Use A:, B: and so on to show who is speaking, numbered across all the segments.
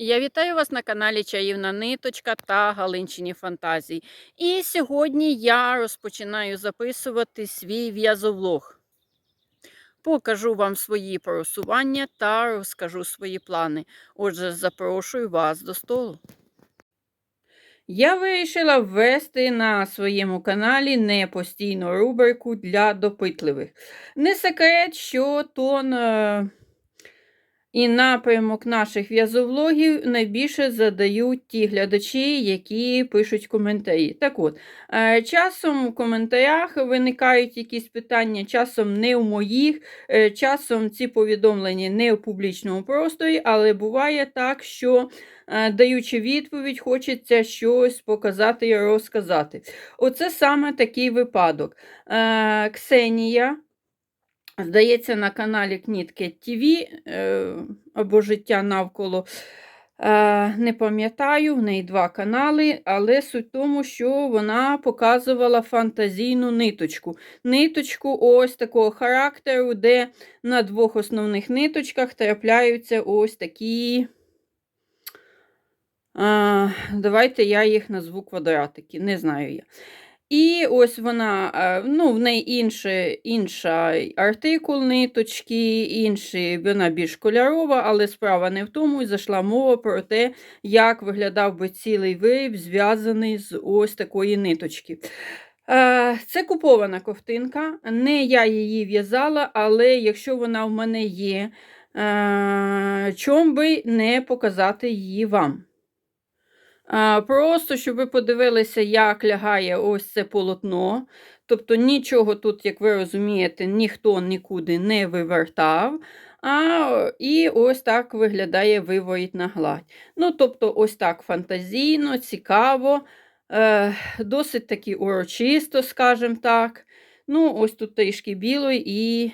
A: Я вітаю вас на каналі Чаївна Ниточка та Галинчині Фантазії. І сьогодні я розпочинаю записувати свій в'язовлог. Покажу вам свої просування та розкажу свої плани. Отже, запрошую вас до столу. Я вирішила ввести на своєму каналі непостійну рубрику для допитливих. Не секрет, що тон. І напрямок наших в'язовлогів найбільше задають ті глядачі, які пишуть коментарі. Так от, е, часом в коментарях виникають якісь питання, часом не в моїх, е, часом ці повідомлення не в публічному просторі, але буває так, що. е, Даючи відповідь, хочеться щось показати і розказати. Оце саме такий випадок. Ксенія, Здається, на каналі Кнітки ТВ е, або Життя навколо. Е, не пам'ятаю, в неї два канали, але суть в тому, що вона показувала фантазійну ниточку. Ниточку ось такого характеру, де на двох основних ниточках трапляються ось такі. Давайте я їх назву квадратики, не знаю я. І ось вона, е, ну, в неї інше, інша артикул ниточки, інший, вона більш кольорова, але справа не в тому, і зайшла мова про те, як виглядав би цілий виріб, зв'язаний з ось такої ниточки. Е, Це купована ковтинка, не я її в'язала, але якщо вона в мене є, е, чом би не показати її вам. Просто, щоб ви подивилися, як лягає ось це полотно. Тобто нічого тут, як ви розумієте, ніхто нікуди не вивертав. А, І ось так виглядає виворітна гладь. Ну, тобто, ось так фантазійно, цікаво, е, досить таки урочисто, скажімо так. Ну, ось тут трішки білої і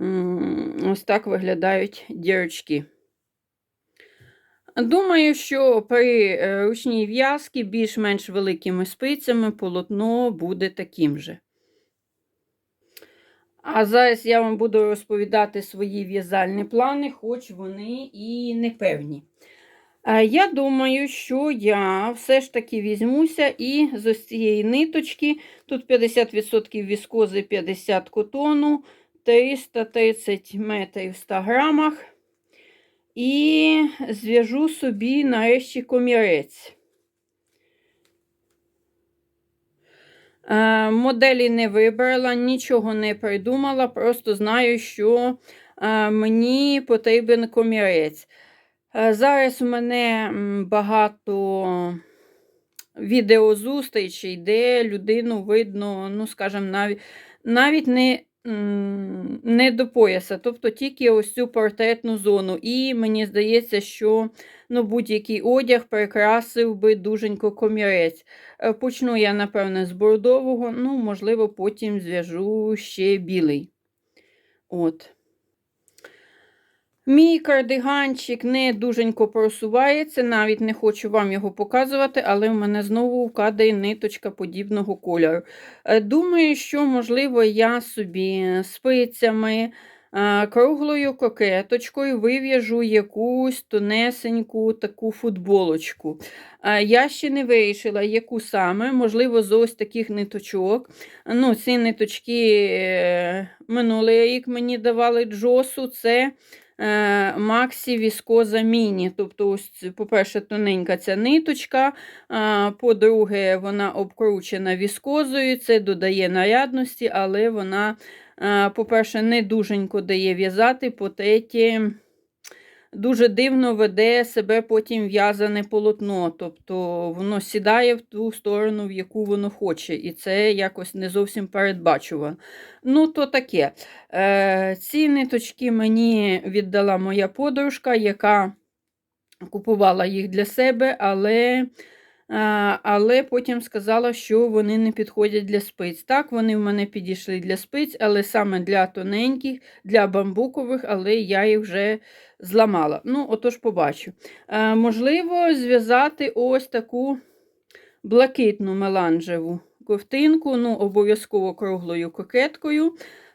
A: м, ось так виглядають дірочки. Думаю, що при е, ручній в'язці більш-менш великими спицями полотно буде таким же. А зараз я вам буду розповідати свої в'язальні плани, хоч вони і непевні. Е, Я думаю, що я все ж таки візьмуся і з ось цієї ниточки, тут 50% віскози, 50 котону, 330 метрів в 100 грамах. І зв'яжу собі нарешті комірець. Е, Моделі не вибрала, нічого не придумала, просто знаю, що е, мені потрібен комірець. Е, Зараз у мене багато відеозустрічей, де людину видно, ну, скажімо, навіть, навіть не не до пояса, тобто тільки ось цю портретну зону. І мені здається, що ну, будь-який одяг прикрасив би дуженько комірець. Е, Почну я, напевне, з бордового, ну, можливо, потім зв'яжу ще білий. От. Мій кардиганчик не дуженько просувається, навіть не хочу вам його показувати, але в мене знову вкадає ниточка подібного кольору. Е, Думаю, що, можливо, я собі спицями, е, круглою кокеточкою вив'яжу якусь тонесеньку таку футболочку. Е, Я ще не вирішила, яку саме, можливо, з ось таких ниточок. Ну, Ці ниточки минулий рік мені давали джосу. це Максі Віскоза Міні. Тобто, ось, по-перше, тоненька ця ниточка, по-друге, вона обкручена віскозою, це додає нарядності, але вона, по-перше, не дуженько дає в'язати, по-третє, дуже дивно веде себе потім в'язане полотно. Тобто воно сідає в ту сторону, в яку воно хоче, і це якось не зовсім передбачувано. Ну, то таке. Е, Ці ниточки мені віддала моя подружка, яка купувала їх для себе, але, але потім сказала, що вони не підходять для спиць. Так, вони в мене підійшли для спиць, але саме для тоненьких, для бамбукових, але я їх вже зламала. Ну, отож, побачу. Можливо, зв'язати ось таку блакитну меланжеву ковтинку, ну, обов'язково круглою кокеткою.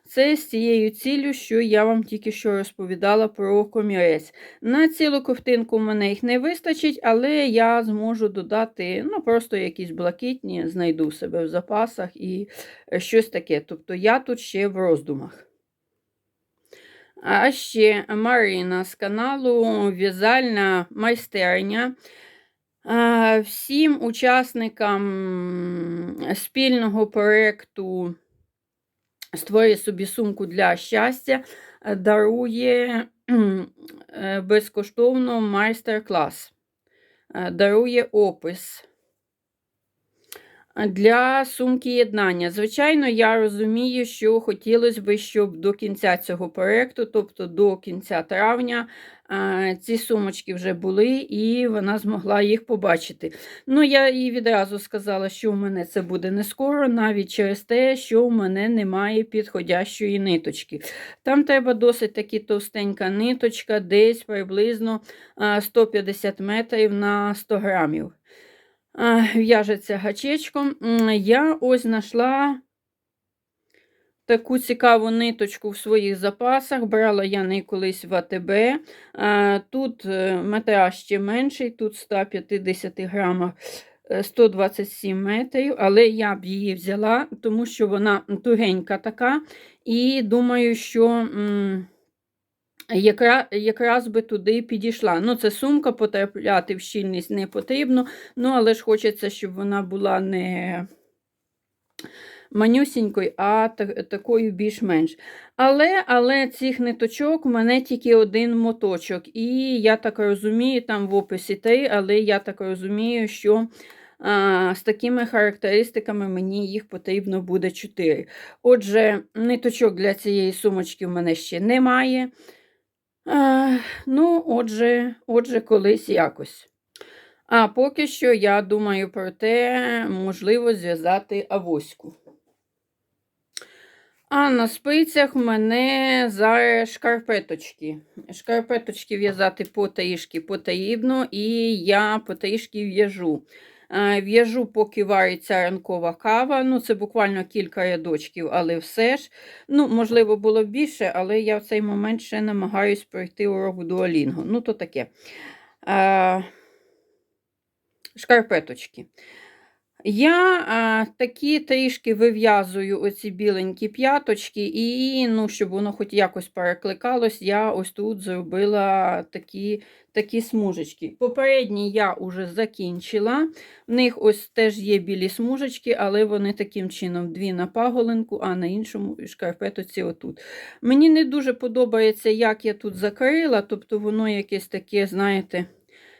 A: Це з цією ціллю, що я вам тільки що розповідала про комірець. На цілу ковтинку в мене їх не вистачить, але я зможу додати ну, просто якісь блакитні, знайду себе в запасах і е, щось таке. Тобто я тут ще в роздумах. А ще Марина з каналу В'язальна майстерня. Всім учасникам спільного проєкту Створює собі сумку для щастя, е, дарує е, безкоштовно майстер-клас, Е, дарує опис для сумки єднання. Звичайно, я розумію, що хотілося б, щоб до кінця цього проєкту, тобто до кінця травня, е, ці сумочки вже були, і вона змогла їх побачити. Ну, я їй відразу сказала, що у мене це буде не скоро, навіть через те, що у мене немає підходящої ниточки. Там треба досить таки товстенька ниточка, десь приблизно е, 150 метрів на 100 грамів. Е, В'яжеться гачечком. Я ось знайшла таку цікаву ниточку в своїх запасах. Брала я неї колись в АТБ. Е, Тут е, метраж ще менший, тут 150 грамах. е, 127 метрів, але я б її взяла, тому що вона тугенька така, і думаю, що м, якраз, якраз би туди підійшла. Ну, це сумка, потрапляти в щільність не потрібно, ну, але ж хочеться, щоб вона була не манюсінькою, а такою більш-менш. Але, але цих ниточок у мене тільки один моточок. І я так розумію, там в описі три, але я так розумію, що а, з такими характеристиками мені їх потрібно буде 4. Отже, ниточок для цієї сумочки в мене ще немає. А, ну, отже, отже, колись якось. А поки що я думаю про те, можливо, зв'язати авоську. А на спицях в мене зараз шкарпеточки. Шкарпеточки в'язати потрішки потрібно, і я потрішки в'яжу. Е, В'яжу, поки вариться ранкова кава. Ну, це буквально кілька рядочків, але все ж. Ну, можливо, було більше, але я в цей момент ще намагаюсь пройти урок дуалінгу. Ну, то таке. Е, Шкарпеточки. Я а, такі трішки вив'язую оці біленькі п'яточки, і, ну, щоб воно хоч якось перекликалось, я ось тут зробила такі такі смужечки. Попередні я вже закінчила. В них ось теж є білі смужечки, але вони таким чином дві на паголинку, а на іншому шкарпетоці отут. Мені не дуже подобається, як я тут закрила, тобто воно якесь таке, знаєте,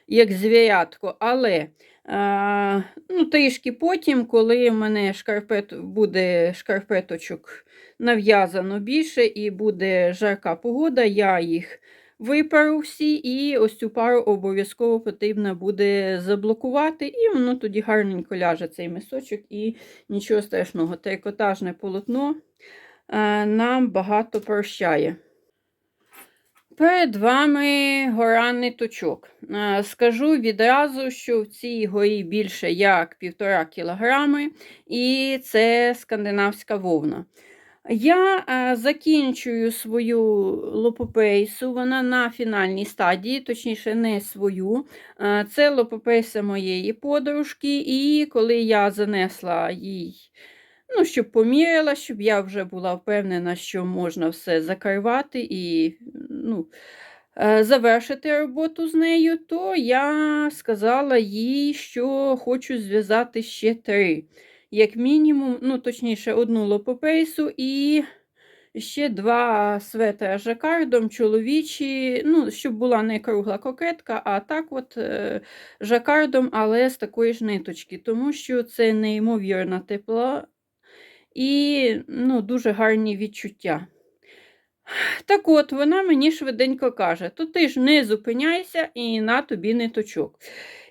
A: як звірятко, але. А, ну, Трішки потім, коли в мене шкарпет, буде шкарпеточок нав'язано більше і буде жарка погода, я їх виперу всі, і ось цю пару обов'язково потрібно буде заблокувати, і воно тоді гарненько ляже цей мисочок, і нічого страшного. Трикотажне полотно а, нам багато прощає. Перед вами гора ниточок. Е, Скажу відразу, що в цій горі більше як 1,5 кілограми, і це скандинавська вовна. Я е, закінчую свою лопопейсу, вона на фінальній стадії, точніше, не свою. Е, Це лопопейса моєї подружки, і коли я занесла їй Ну, щоб поміряла, щоб я вже була впевнена, що можна все закривати і ну, е, завершити роботу з нею, то я сказала їй, що хочу зв'язати ще три. Як мінімум, ну, точніше, одну лопопейсу і ще два светра жакардом чоловічі, ну, щоб була не кругла кокетка, а так от е, жакардом, але з такої ж ниточки, тому що це неймовірна тепла і ну, дуже гарні відчуття. Так от, вона мені швиденько каже: то ти ж не зупиняйся і на тобі ниточок.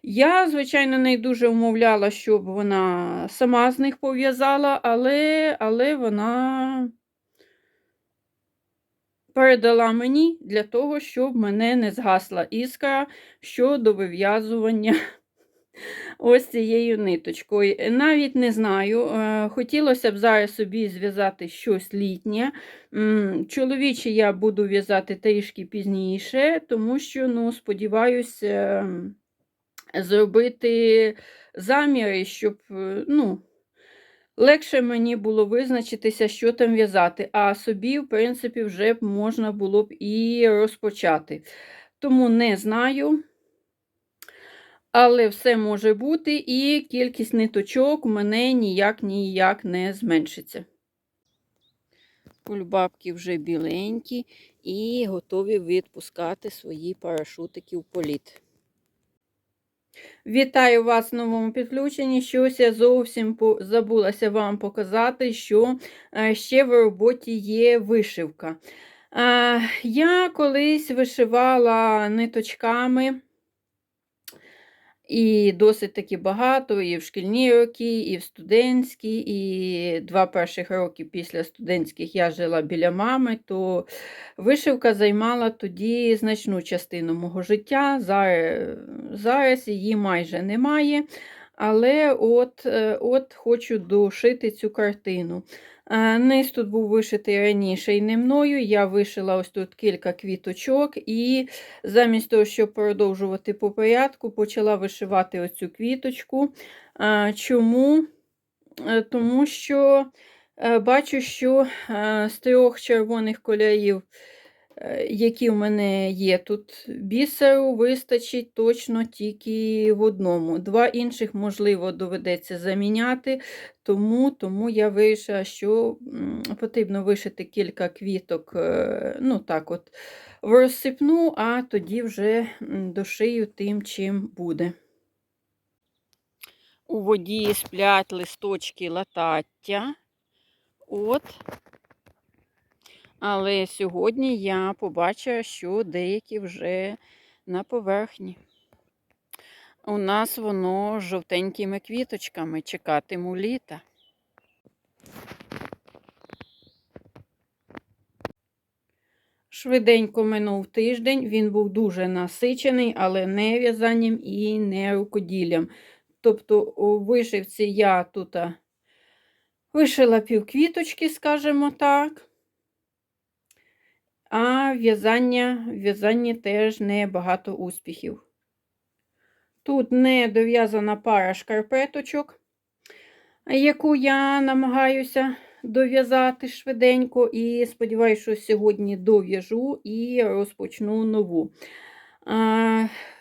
A: Я, звичайно, не дуже умовляла, щоб вона сама з них пов'язала, але, але вона передала мені для того, щоб мене не згасла іскра щодо вив'язування ось цією ниточкою. Навіть не знаю. е, Хотілося б зараз собі зв'язати щось літнє. Чоловічі я буду в'язати трішки пізніше, тому що, ну, сподіваюся, зробити заміри, щоб, е, ну, легше мені було визначитися, що там в'язати. А собі, в принципі, вже можна було б і розпочати. Тому не знаю. Але все може бути, і кількість ниточок у мене ніяк ніяк не зменшиться. Кульбабки вже біленькі і готові відпускати свої парашутики в політ. Вітаю вас в новому підключенні. Щось я зовсім забулася вам показати, що е, ще в роботі є вишивка. Е, Я колись вишивала ниточками. І досить таки багато, і в шкільні роки, і в студентські, і два перших роки після студентських я жила біля мами, то вишивка займала тоді значну частину мого життя. Зараз, зараз її майже немає. Але от, е, от хочу дошити цю картину. Е, Низ тут був вишитий раніше і не мною. Я вишила ось тут кілька квіточок, і замість того, щоб продовжувати по порядку, почала вишивати оцю квіточку. Е, Чому? Е, Тому що бачу, що з трьох червоних кольорів, які в мене є тут бісеру, вистачить точно тільки в одному. Два інших, можливо, доведеться заміняти, тому, тому я вирішила, що потрібно вишити кілька квіток, е, ну так от, в розсипну, а тоді вже дошию тим, чим буде. У воді сплять листочки латаття. От. Але сьогодні я побачила, що деякі вже на поверхні. У нас воно з жовтенькими квіточками чекатиму літа. Швиденько минув тиждень, він був дуже насичений, але не в'язанням і не рукоділлям. Тобто у вишивці я тут вишила півквіточки, скажімо так. А в'язання, в в'язанні теж не багато успіхів. Тут не дов'язана пара шкарпеточок, яку я намагаюся дов'язати швиденько, і сподіваюся, що сьогодні дов'яжу і розпочну нову.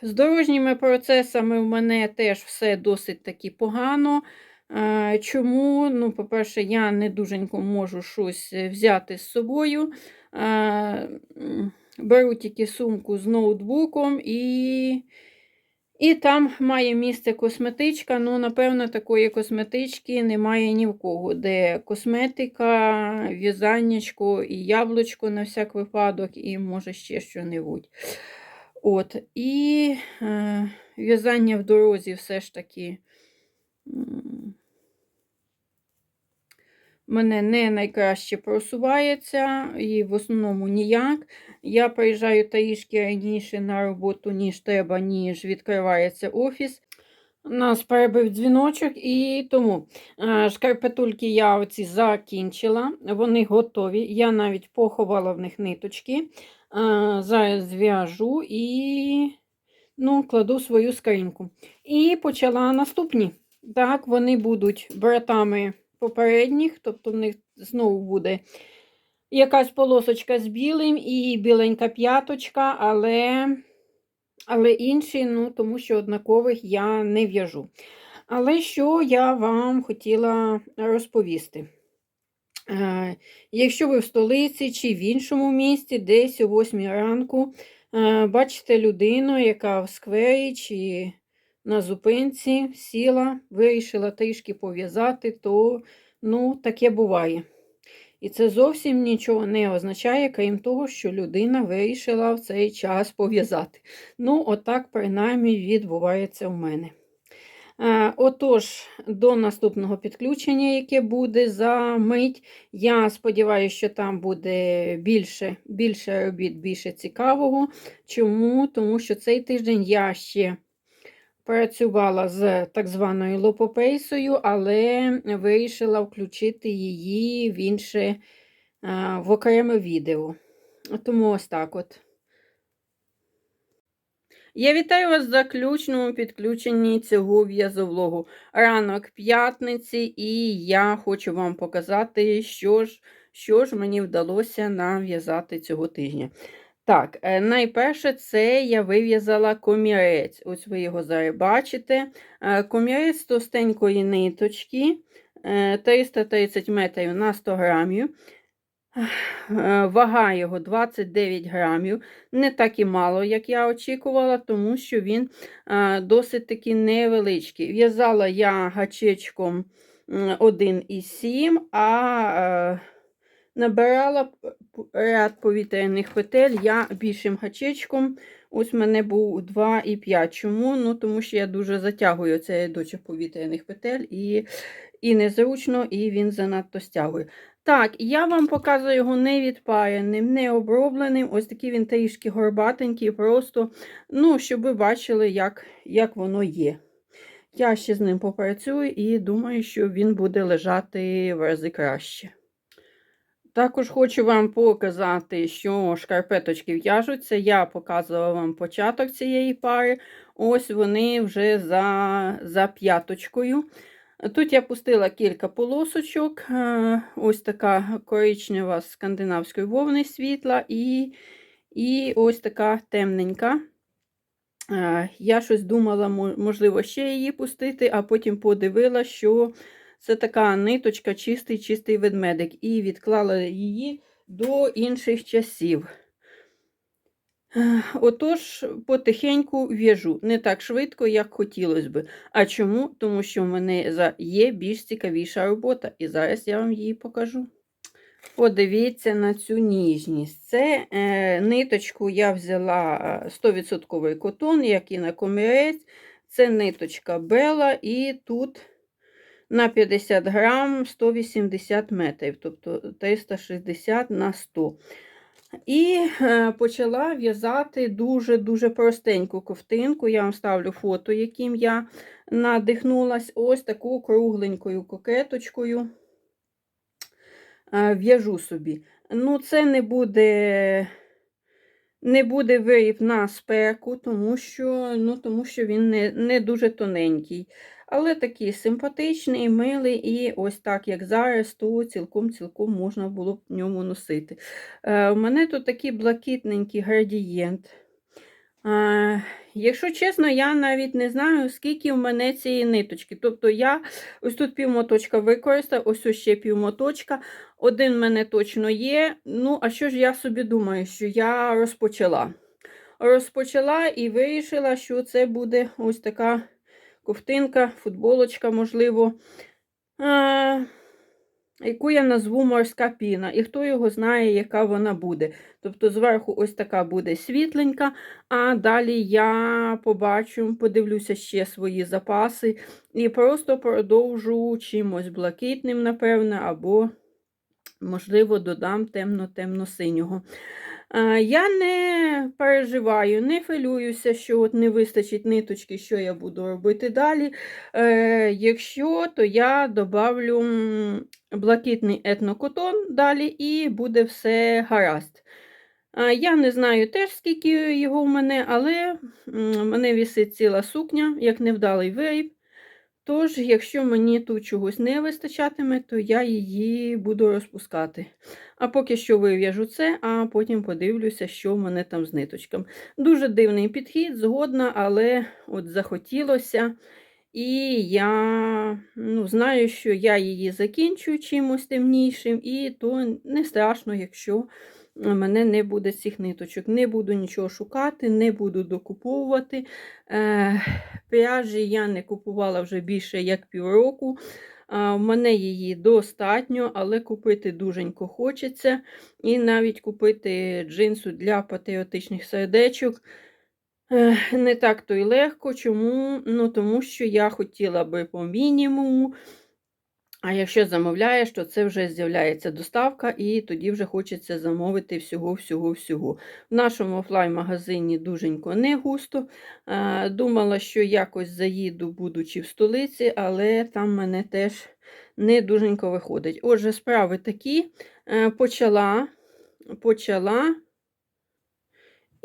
A: З дорожніми процесами в мене теж все досить таки погано. Чому? Ну, по-перше, я не дуженько можу щось взяти з собою. Беру тільки сумку з ноутбуком і. І там має місце косметичка. Ну, напевно, такої косметички немає ні в кого, де косметика, в'язаннячко і яблучко на всяк випадок, і може ще що-небудь. От, І е, в'язання в дорозі все ж таки мене не найкраще просувається, і в основному ніяк. Я приїжджаю трішки раніше на роботу, ніж треба, ніж відкривається офіс. Нас перебив дзвіночок, і тому е, шкарпетульки я оці закінчила, вони готові. Я навіть поховала в них ниточки. Е, Зараз зв'яжу і ну, кладу свою скриньку. І почала наступні. Так, вони будуть братами попередніх, тобто в них знову буде якась полосочка з білим і біленька п'яточка, але, але інші, ну, тому що однакових я не в'яжу. Але що я вам хотіла розповісти? Е, Якщо ви в столиці чи в іншому місті, десь о 8 ранку, е, бачите людину, яка в сквері чи на зупинці сіла, вирішила трішки пов'язати, то ну, таке буває. І це зовсім нічого не означає, крім того, що людина вирішила в цей час пов'язати. Ну, отак, принаймні, відбувається в мене. Е, Отож, до наступного підключення, яке буде за мить. Я сподіваюся, що там буде більше, більше робіт, більше цікавого. Чому? Тому що цей тиждень я ще працювала з так званою лопопейсою, але вирішила включити її в інше в окреме відео. Тому ось так от. Я вітаю вас в заключному підключенні цього в'язовлогу. Ранок п'ятниці, і я хочу вам показати, що ж, що ж мені вдалося нав'язати цього тижня. Так, е, найперше, це я вив'язала комірець. Ось ви його зараз бачите. Е, Комірець товстенької ниточки, е, 330 метрів на 100 грамів. Е, Вага його 29 грамів. Не так і мало, як я очікувала, тому що він е, досить таки невеличкий. В'язала я гачечком 1,7, а е, набирала ряд повітряних петель я більшим гачечком. Ось в мене був 2,5. Чому? Ну, тому що я дуже затягую цей рядочок повітряних петель, і, і незручно, і він занадто стягує. Так, я вам показую його не відпаяним, не обробленим. Ось такий він трішки горбатенький, просто, ну, щоб ви бачили, як, як воно є. Я ще з ним попрацюю і думаю, що він буде лежати в рази краще. Також хочу вам показати, що шкарпеточки в'яжуться. Я показувала вам початок цієї пари. Ось вони вже за, за п'яточкою. Тут я пустила кілька полосочок, е, ось така коричнева з скандинавської вовни світла, і, і ось така темненька. Е, Я щось думала, можливо, ще її пустити, а потім подивила, що це така ниточка, чистий, чистий ведмедик, і відклала її до інших часів. Е, Отож, потихеньку в'яжу. Не так швидко, як хотілося би. А чому? Тому що в мене є більш цікавіша робота, і зараз я вам її покажу. Подивіться на цю ніжність. Це е, ниточку я взяла е, 100% котон, як і на комірець. Це ниточка Бела, і тут на 50 грам 180 метрів, тобто 360 на 100. І е, почала в'язати дуже-дуже простеньку ковтинку. Я вам ставлю фото, яким я надихнулась. Ось таку кругленькою кокеточкою е, в'яжу собі. Ну, це не буде. Не буде виріб на спеку, тому що, ну, тому що він не, не дуже тоненький. Але такий симпатичний, милий, і ось так, як зараз, то цілком-цілком можна було б в ньому носити. Е, у мене тут такий блакитненький градієнт. Е, якщо чесно, я навіть не знаю, скільки в мене цієї ниточки. Тобто я ось тут півмоточка використала, ось ось ще півмоточка. Один в мене точно є. Ну, а що ж я собі думаю, що я розпочала? Розпочала і вирішила, що це буде ось така ковтинка, футболочка, можливо, а, яку я назву морська піна. І хто його знає, яка вона буде. Тобто, зверху ось така буде світленька, а далі я побачу, подивлюся ще свої запаси і просто продовжу чимось блакитним, напевне, або, можливо, додам темно-темно-синього. Е, Я не переживаю, не хвилююся, що от не вистачить ниточки, що я буду робити далі. Е, Якщо, то я добавлю блакитний етнокотон далі і буде все гаразд. Е, Я не знаю теж, скільки його в мене, але в мене вісить ціла сукня, як невдалий виріб. Тож, якщо мені тут чогось не вистачатиме, то я її буду розпускати. А поки що вив'яжу це, а потім подивлюся, що в мене там з ниточками. Дуже дивний підхід, згодна, але от захотілося. І я ну, знаю, що я її закінчу чимось темнішим, і то не страшно, якщо в мене не буде цих ниточок. Не буду нічого шукати, не буду докуповувати. Е, Пряжі я не купувала вже більше як півроку. В мене її достатньо, але купити дуженько хочеться. І навіть купити джинсу для патріотичних сердечок е, не так то й легко. Чому? Ну, Тому що я хотіла би по мінімуму А якщо замовляєш, то це вже з'являється доставка, і тоді вже хочеться замовити всього-всього-всього. В нашому офлайн-магазині дуженько не густо. Думала, що якось заїду, будучи в столиці, але там мене теж не дуженько виходить. Отже, справи такі. Е, Почала, почала.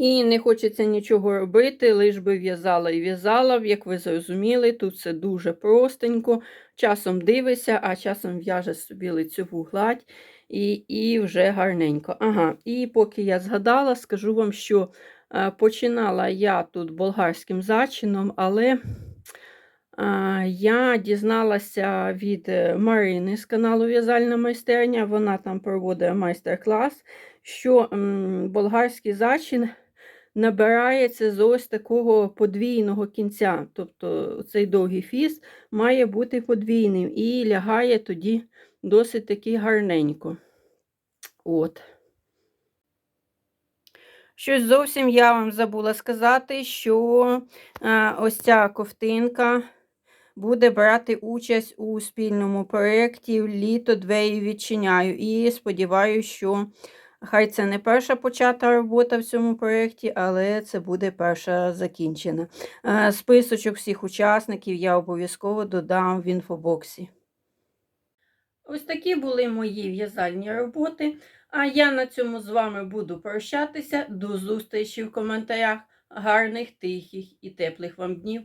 A: І не хочеться нічого робити, лиш би в'язала і в'язала. Як ви зрозуміли, тут все дуже простенько. Часом дивишся, а часом в'яже собі лицьову гладь і, і вже гарненько. Ага, і поки я згадала, скажу вам, що е, починала я тут болгарським зачином, але я дізналася від е, Марини з каналу В'язальна майстерня, вона там проводить майстер-клас, що болгарський зачин набирається з ось такого подвійного кінця. Тобто цей довгий фіс має бути подвійним і лягає тоді досить таки гарненько. От. Щось зовсім я вам забула сказати, що а, ось ця ковтинка буде брати участь у спільному проєкті Літо двері відчиняю. І сподіваюся, що хай це не перша почата робота в цьому проєкті, але це буде перша закінчена. Е, Списочок всіх учасників я обов'язково додам в інфобоксі. Ось такі були мої в'язальні роботи. А я на цьому з вами буду прощатися. До зустрічі в коментарях. Гарних, тихих і теплих вам днів!